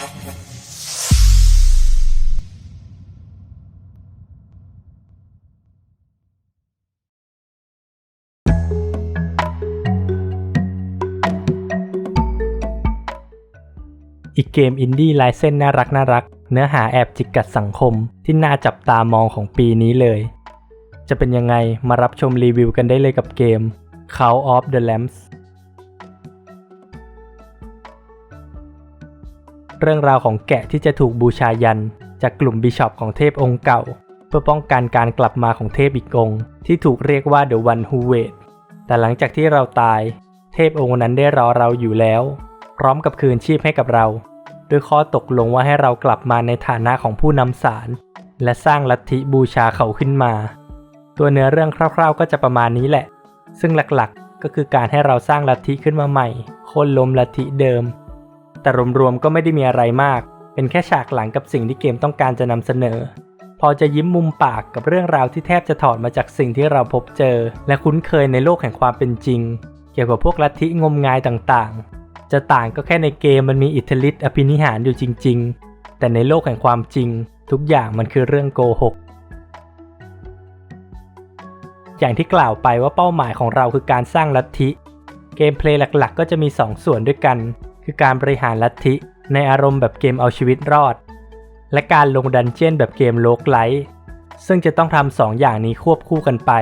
อีกเกมอินดี้ลายเส้นน่ารักน่ารัก เนื้อหาแอบจิกกัดสังคมที่น่าจับตามองของปีนี้เลย จะเป็นยังไงมารับชมรีวิวกันได้เลยกับเกม Call of the Lambs เรื่องราวของแกะที่จะถูกบูชายัน จากกลุ่มบิชอปของเทพองค์เก่า เพื่อป้องกันการกลับมาของเทพอีกองค์ที่ถูกเรียกว่า The One Who Wait แต่หลังจากที่เราตาย เทพองค์นั้นได้รอเราอยู่แล้ว พร้อมกับคืนชีพให้กับเราด้วยข้อตกลงว่าให้เรากลับมาในฐานะของผู้นำสาร และสร้างลัทธิบูชาเขาขึ้นมา ตัวเนื้อเรื่องคร่าวๆ ก็จะประมาณนี้แหละ ซึ่งหลักๆก็คือการให้เราสร้างลัทธิขึ้นมาใหม่โค่นล้มลัทธิเดิม แต่รวมๆก็ไม่ได้มีอะไรมาก เป็นแค่ฉากหลังกับสิ่งที่เกมต้องการจะนำเสนอ พอจะยิ้มมุมปากกับเรื่องราวที่แทบจะถอดมาจากสิ่งที่เราพบเจอ และคุ้นเคยในโลกแห่งความเป็นจริง เกี่ยวกับพวกลัทธิงมงายต่างๆ จะต่างก็แค่ในเกมมันมีอิทธิฤทธิ์อภินิหารอยู่จริง ๆ แต่ในโลกแห่งความจริง ทุกอย่างมันคือเรื่องโกหกอย่างที่กล่าวไปว่าเป้าหมายของเราคือการสร้างลัทธิ เกมเพลย์หลักๆ ก็จะมี 2 ส่วนด้วยกัน คือการบริหารลัทธิในอารมณ์แบบเกมเอาชีวิตรอด และการลงดันเจียนแบบเกมโลกไลท์ซึ่งจะต้องทำสองอย่างนี้ควบคู่กันไป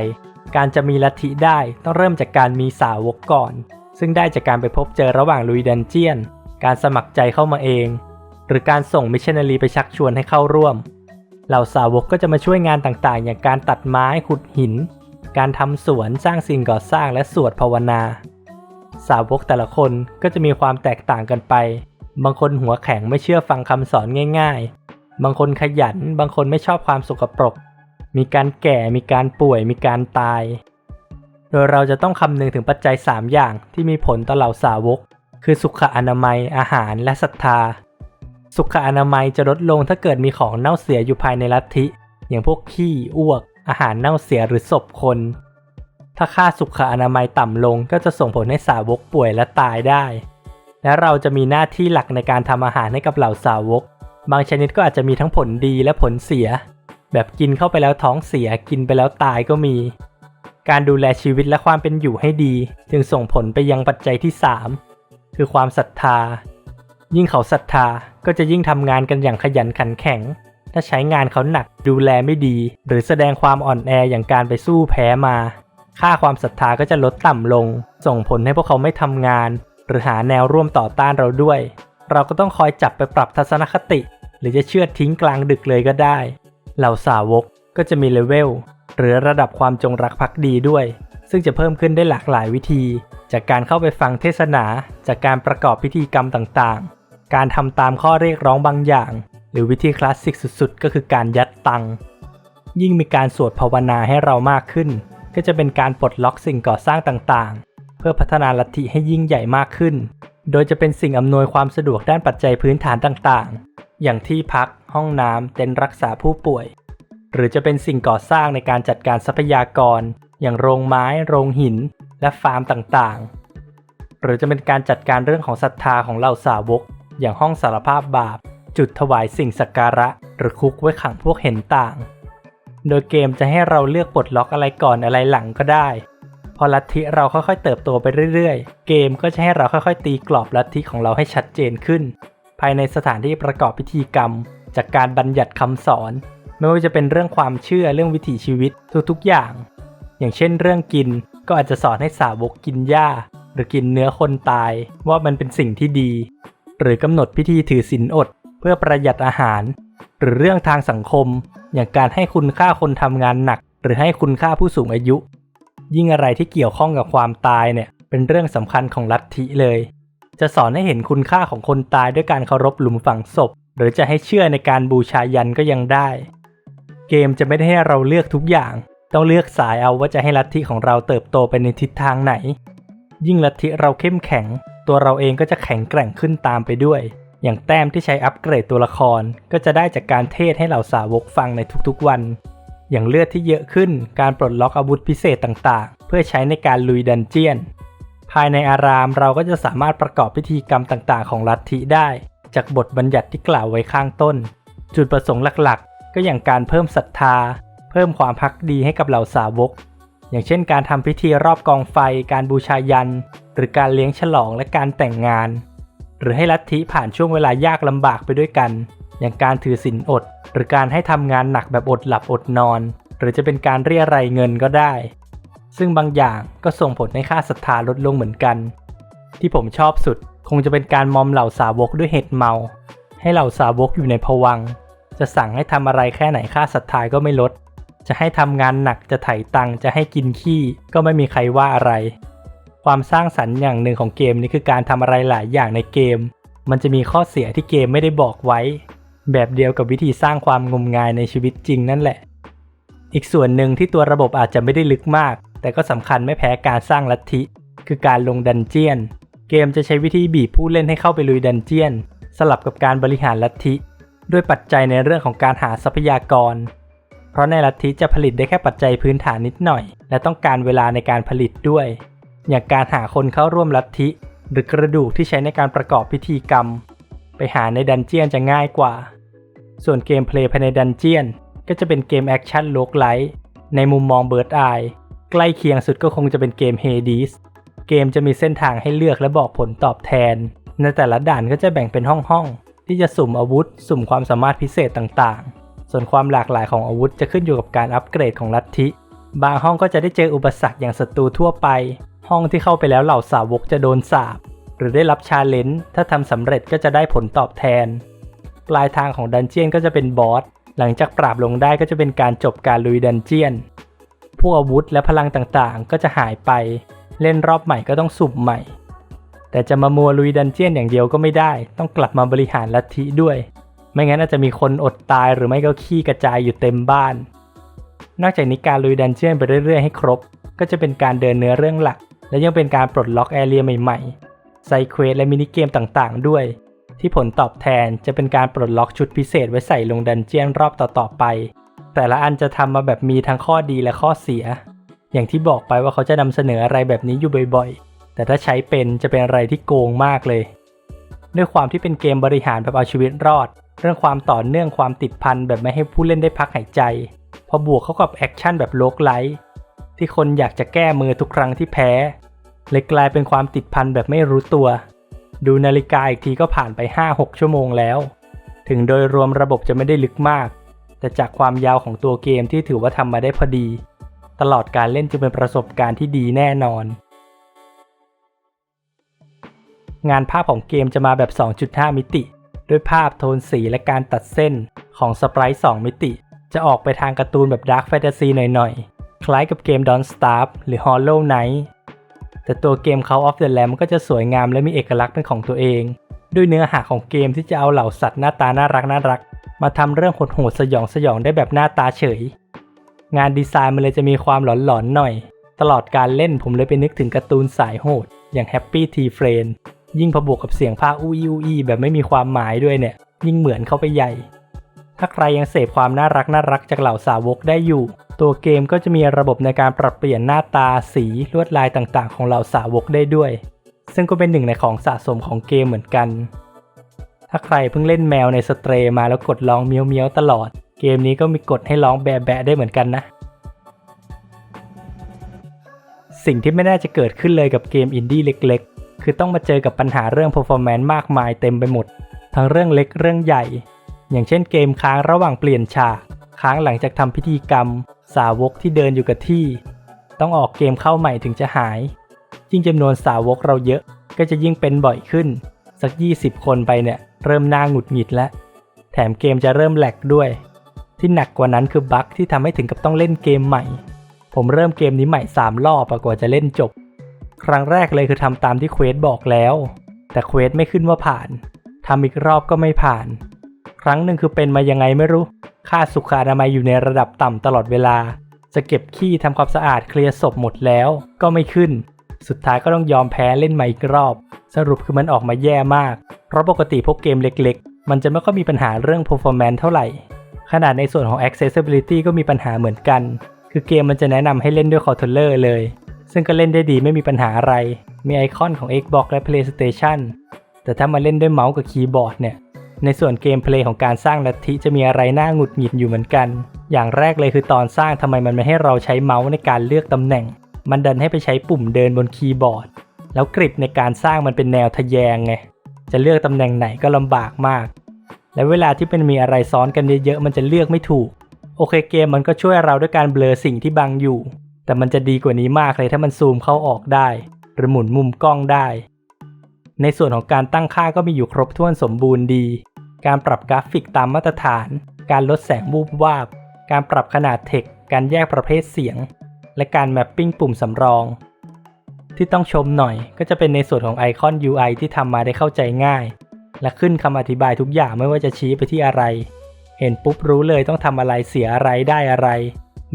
การจะมีลัทธิได้ต้องเริ่มจากการมีสาวกก่อน ซึ่งได้จากการไปพบเจอระหว่างลุยดันเจียน การสมัครใจเข้ามาเอง หรือการส่งมิชชันนารีไปชักชวนให้เข้าร่วม เหล่าสาวกก็จะมาช่วยงานต่างๆ อย่างการตัดไม้ขุดหิน การทำสวนสร้างสิ่งก่อสร้างและสวดภาวนา สาวกแต่ละคนก็จะมีความแตกต่างกันไป บางคนหัวแข็งไม่เชื่อฟังคำสอนง่าย ๆ บางคนขยัน บางคนไม่ชอบความสกปรก มีการแก่ มีการป่วย มีการตาย โดยเราจะต้องคำนึงถึงปัจจัย 3 อย่างที่มีผลต่อเหล่าสาวก คือสุขอนามัย อาหาร และศรัทธา สุขอนามัยจะลดลงถ้าเกิดมีของเน่าเสียอยู่ภายในลัทธิ อย่างพวกขี้ อ้วก อาหารเน่าเสียหรือศพคน ถ้าค่าสุขอนามัยต่ำลงก็จะส่งผลให้สาวกป่วยและตายได้ และเราจะมีหน้าที่หลักในการทำอาหารให้กับเหล่าสาวก บางชนิดก็อาจจะมีทั้งผลดีและผลเสีย แบบกินเข้าไปแล้วท้องเสียกินไปแล้วตายก็มี การดูแลชีวิตและความเป็นอยู่ให้ดี จึงส่งผลไปยังปัจจัยที่ 3 คือความศรัทธา ยิ่งเขาศรัทธาก็จะยิ่งทำงานกันอย่างขยันขันแข็ง ถ้าใช้งานเขาหนักดูแลไม่ดี หรือแสดงความอ่อนแออย่างการไปสู้แพ้มา ค่าความศรัทธาก็จะลดต่ำลง ส่งผลให้พวกเขาไม่ทำงาน หรือหาแนวร่วมต่อต้านเราด้วย เราก็ต้องคอยจับไปปรับทัศนคติ หรือจะเชื่อทิ้งกลางดึกเลยก็ได้ เหล่าสาวกก็จะมีเลเวลหรือระดับความจงรักภักดีด้วย ซึ่งจะเพิ่มขึ้นได้หลากหลายวิธี จากการเข้าไปฟังเทศนา จากการประกอบพิธีกรรมต่างๆ การทำตามข้อเรียกร้องบางอย่าง หรือวิธีคลาสสิกสุดๆ ก็คือการยัดตังยิ่งมีการสวดภาวนาให้เรามากขึ้น ก็จะเป็นการปลดล็อกสิ่งก่อสร้างต่างๆ เพื่อพัฒนาลัทธิให้ยิ่งใหญ่มากขึ้น โดยจะเป็นสิ่งอำนวยความสะดวกด้านปัจจัยพื้นฐานต่างๆ อย่างที่พัก ห้องน้ำเต็นท์รักษาผู้ป่วย หรือจะเป็นสิ่งก่อสร้างในการจัดการทรัพยากร อย่างโรงไม้ โรงหิน และฟาร์มต่างๆ หรือจะเป็นการจัดการเรื่องของศรัทธาของเหล่าสาวก อย่างห้องสารภาพบาป จุดถวายสิ่งสักการะ หรือคุกไว้ขังพวกเห็นต่าง โดยเกมจะให้เราเลือกปลดล็อกอะไรก่อนอะไรหลังก็ได้ พอลัทธิเราค่อยๆ เติบโตไปเรื่อยๆ เกมก็จะให้เราค่อยๆ ตีกรอบลัทธิของเราให้ชัดเจนขึ้น ภายในสถานที่ประกอบพิธีกรรม จากการบัญญัติคำสอน ไม่ว่าจะเป็นเรื่องความเชื่อเรื่องวิถีชีวิตทุกๆอย่าง อย่างเช่น เรื่องกินก็อาจจะสอนให้สาวกกินหญ้า หรือกินเนื้อคนตายว่ามันเป็นสิ่งที่ดี หรือกำหนดพิธีถือศีลอด เพื่อประหยัดอาหาร หรือเรื่องทางสังคม อย่างการให้คุณค่าคนทำงานหนัก หรือให้คุณค่าผู้สูงอายุ ยิ่งอะไรที่เกี่ยวข้องกับความตายเนี่ยเป็นเรื่องสำคัญของลัทธิเลย จะสอนให้เห็นคุณค่าของคนตายด้วยการเคารพหลุมฝังศพ หรือจะให้เชื่อในการบูชายันก็ยังได้ เกมจะไม่ได้ให้เราเลือกทุกอย่าง ต้องเลือกสายเอาว่าจะให้ลัทธิของเราเติบโตไปในทิศทางไหน ยิ่งลัทธิเราเข้มแข็ง ตัวเราเองก็จะแข็งแกร่งขึ้นตามไปด้วย อย่างแต้มที่ใช้อัปเกรดตัวละครก็จะได้จากการเทศให้เหล่าสาวกฟังในทุกๆวัน อย่างเลือดที่เยอะขึ้น การปลดล็อกอาวุธพิเศษต่างๆ เพื่อใช้ในการลุยดันเจียน ภายในอารามเราก็จะสามารถประกอบพิธีกรรมต่างๆ ของลัทธิได้ จากบทบัญญัติที่กล่าวไว้ข้างต้น จุดประสงค์หลักๆ ก็อย่างการเพิ่มศรัทธา เพิ่มความพักดีให้กับเหล่าสาวก อย่างเช่น การทำพิธีรอบกองไฟ การบูชายัน หรือการเลี้ยงฉลองและการแต่งงาน หรือให้ลัทธิผ่านช่วงเวลายากลำบากไปด้วยกัน อย่างการถือศีลอด หรือการให้ทำงานหนักแบบอดหลับอดนอน หรือจะเป็นการเรียรายเงินก็ได้ ซึ่งบางอย่างก็ส่งผลให้ค่าศรัทธาลดลงเหมือนกัน ที่ผมชอบสุดคงจะเป็นการมอมเหล่าสาวกด้วยเห็ดเมา ให้เหล่าสาวกอยู่ในภวัง จะสั่งให้ทำอะไรแค่ไหนค่าศรัทธาก็ไม่ลด จะให้ทำงานหนักจะไถ่ตังจะให้กินขี้ก็ไม่มีใครว่าอะไร ความสร้างสรรค์อย่างหนึ่งของเกมนี้คือการทำอะไรหลายอย่างในเกม มันจะมีข้อเสียที่เกมไม่ได้บอกไว้ แบบเดียวกับวิธีสร้างความงมงายในชีวิตจริงนั่นแหละ อีกส่วนหนึ่งที่ตัวระบบอาจจะไม่ได้ลึกมาก แต่ก็สำคัญไม่แพ้การสร้างลัทธิ คือการลงดันเจียน เกมจะใช้วิธีบีบผู้เล่นให้เข้าไปลุยดันเจียน สลับกับการบริหารลัทธิด้วยปัจจัยในเรื่องของการหาทรัพยากร เพราะในลัทธิจะผลิตได้แค่ปัจจัยพื้นฐานนิดหน่อย และต้องการเวลาในการผลิตด้วย อย่างการหาคนเข้าร่วมลัทธิ หรือกระดูกที่ใช้ในการประกอบพิธีกรรม ไปหาในดันเจียนจะง่ายกว่า ส่วนเกมเพลย์ภายในดันเจียน ก็จะเป็นเกมแอคชั่นโลกไลท์ในมุมมองเบิร์ดอายใกล้เคียงสุดก็คงจะเป็นเกมเฮดีสเกมจะมีเส้นทางให้เลือกและบอกผลตอบแทน ในแต่ละด่านก็จะแบ่งเป็นห้องๆที่จะสุ่มอาวุธ สุ่มความสามารถพิเศษต่างๆ ส่วนความหลากหลายของอาวุธจะขึ้นอยู่กับการอัปเกรดของลัทธิ บางห้องก็จะได้เจออุปสรรคอย่างศัตรูทั่วไป ห้องที่เข้าไปแล้วเหล่าสาวกจะโดนสาบ หรือได้รับชาเลนจ์ถ้าทำสำเร็จก็จะได้ผลตอบแทน ปลายทางของดันเจียนก็จะเป็นบอส หลังจากปราบลงได้ก็จะเป็นการจบการลุยดันเจียน พวกอาวุธและพลังต่างๆ ก็จะหายไป เล่นรอบใหม่ก็ต้องสุ่มใหม่ แต่จะมามัวลุยดันเจียนอย่างเดียวก็ไม่ได้ ต้องกลับมาบริหารลัทธิด้วย ไม่งั้นอาจจะมีคนอดตายหรือไม่ก็ขี้กระจายอยู่เต็มบ้าน นอกจากนี้การลุยดันเจียนไปเรื่อยๆให้ครบ ก็จะเป็นการเดินเนื้อเรื่องหลัก และยังเป็นการปลดล็อกแอเรียใหม่ๆ ไซเควสและมินิเกมต่างๆ ด้วย ที่ผลตอบแทนจะเป็นการปลดล็อกชุดพิเศษไว้ใส่ลงดันเจียนรอบต่อๆไป แต่ละอันจะทำมาแบบมีทั้งข้อดีและข้อเสีย อย่างที่บอกไปว่าเขาจะนำเสนออะไรแบบนี้อยู่บ่อยๆ แต่ถ้าใช้เป็นจะเป็นอะไรที่โกงมากเลย ด้วยความที่เป็นเกมบริหารแบบเอาชีวิตรอด เรื่องความต่อเนื่องความติดพันแบบไม่ให้ผู้เล่นได้พักหายใจ พอบวกเข้ากับแอคชั่นแบบโลกไลท์ที่คนอยากจะแก้มือทุกครั้งที่แพ้ เลยกลายเป็นความติดพันแบบไม่รู้ตัว ดูนาฬิกาอีกทีก็ผ่านไป 5-6 ชั่วโมงแล้ว ถึงโดยรวมระบบจะไม่ได้ลึกมาก แต่จากความยาวของตัวเกมที่ถือว่าทำมาได้พอดี ตลอดการเล่นจึงเป็นประสบการณ์ที่ดีแน่นอน งานภาพของเกมจะมาแบบ 2.5 มิติ ด้วยภาพโทนสีและการตัดเส้นของสไปรท์2มิติ จะออกไปทางการ์ตูนแบบดาร์ f แฟนตาซีหน่อยๆ คล้ายกับเกม Don't Starve หรือ Hollow Knight แต่ตัวเกม Call of the Lamb ก็จะสวยงามและมีเอกลักษณ์เป็นของตัวเอง ด้วยเนื้อหาของเกมที่จะเอาเหล่าสัตว์หน้าตาน่ารักน่ารัก มาทำเรื่องโหดๆสยองสยองได้แบบหน้าตาเฉย งานดีไซน์มันเลยจะมีความหลอนๆหน่อย ตลอดการเล่นผมเลยไปนึกถึงการ์ตูนสายโหด อย่าง Happy Tea Friend ยิ่งพบวกกับเสียงภาคอู้อี้อู้อี้แบบไม่มีความหมายด้วยเนี่ย ยิ่งเหมือนเข้าไปใหญ่ ถ้าใครยังเสพความน่ารักน่ารักจากเหล่าสาวกได้อยู่ ตัวเกมก็จะมีระบบในการปรับเปลี่ยนหน้าตาสีลวดลายต่างๆ ของเหล่าสาวกได้ด้วย ซึ่งก็เป็นหนึ่งในของสะสมของเกมเหมือนกัน ถ้าใครเพิ่งเล่นแมวในสเตรมาแล้วกดร้องเมียวเมียวตลอด เกมนี้ก็มีกดให้ร้องแบะแบะได้เหมือนกันนะ สิ่งที่ไม่น่าจะเกิดขึ้นเลยกับเกมอินดี้เล็ก ๆ คือต้องมาเจอกับปัญหาเรื่อง performance มากมายเต็มไปหมด ทั้งเรื่องเล็กเรื่องใหญ่ อย่างเช่นเกมค้างระหว่างเปลี่ยนฉาก ค้างหลังจากทำพิธีกรรม สาวกที่เดินอยู่กับที่ ต้องออกเกมเข้าใหม่ถึงจะหาย ยิ่งจำนวนสาวกเราเยอะก็จะยิ่งเป็นบ่อยขึ้น สัก 20 คนไปเนี่ย เริ่มน่าหงุดหงิดแล้ว แถมเกมจะเริ่มแหลกด้วย ที่หนักกว่านั้นคือบั๊กที่ทำให้ถึงกับต้องเล่นเกมใหม่ ผมเริ่มเกมนี้ใหม่ 3 รอบกว่าจะเล่นจบ ครั้งแรกเลยคือทำตามที่เควสบอกแล้ว แต่เควสไม่ขึ้นว่าผ่านทำอีกรอบก็ไม่ผ่าน ครั้งหนึ่งคือเป็นมายังไงไม่รู้ ค่าสุขอนามัยอยู่ในระดับต่ำตลอดเวลา จะเก็บขี้ทำความสะอาดเคลียร์ศพหมดแล้วก็ไม่ขึ้น สุดท้ายก็ต้องยอมแพ้เล่นใหม่อีกรอบ สรุปคือมันออกมาแย่มาก เพราะปกติพวกเกมเล็กๆ มันจะไม่ค่อยมีปัญหาเรื่อง performance เท่าไหร่ ขนาดในส่วนของ accessibility ก็มีปัญหาเหมือนกัน คือเกมมันจะแนะนำให้เล่นด้วย controller เลย ซึ่งก็เล่นได้ดีไม่มีปัญหาอะไร มีไอคอนของ Xbox และ PlayStation แต่ถ้ามาเล่นด้วยเมาส์กับคีย์บอร์ดเนี่ย ในส่วนเกมเพลย์ของการสร้างลัทธิจะมีอะไรน่าหงุดหงิดอยู่เหมือนกัน อย่างแรกเลยคือตอนสร้างทำไมมันไม่ให้เราใช้เมาส์ในการเลือกตำแหน่ง มันดันให้ไปใช้ปุ่มเดินบนคีย์บอร์ด แล้วกริดในการสร้างมันเป็นแนวทะแยงไง จะเลือกตำแหน่งไหนก็ลำบากมาก และเวลาที่มันมีอะไรซ้อนกันเยอะๆมันจะเลือกไม่ถูก โอเคเกมมันก็ช่วยเราด้วยการเบลอสิ่งที่บังอยู่ แต่มันจะดีกว่านี้มากเลยถ้ามันซูมเข้าออกได้ หรือหมุนมุมกล้องได้ในส่วนของการตั้งค่าก็มีอยู่ครบถ้วนสมบูรณ์ดี การปรับกราฟิกตามมาตรฐาน การลดแสงวูบวาบ การปรับขนาดเทค การแยกประเภทเสียง และการแมปปิ้งปุ่มสำรอง ที่ต้องชมหน่อยก็จะเป็นในส่วนของไอคอน UI ที่ทำมาได้เข้าใจง่าย และขึ้นคำอธิบายทุกอย่างไม่ว่าจะชี้ไปที่อะไร เห็นปุ๊บรู้เลยต้องทำอะไรเสียอะไรได้อะไร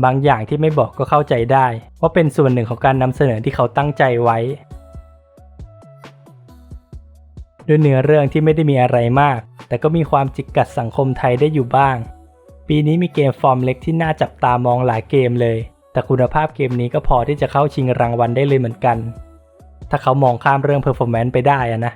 บางอย่างที่ไม่บอกก็เข้าใจได้ ว่าเป็นส่วนหนึ่งของการนำเสนอที่เขาตั้งใจไว้ด้วยเนื้อเรื่องที่ไม่ได้มีอะไรมาก แต่ก็มีความจิกกัดสังคมไทยได้อยู่บ้าง ปีนี้มีเกมฟอร์มเล็กที่น่าจับตามองหลายเกมเลย แต่คุณภาพเกมนี้ก็พอที่จะเข้าชิงรางวัลได้เลยเหมือนกัน ถ้าเขามองข้ามเรื่องเพอร์ฟอร์แมนซ์ไปได้อะนะ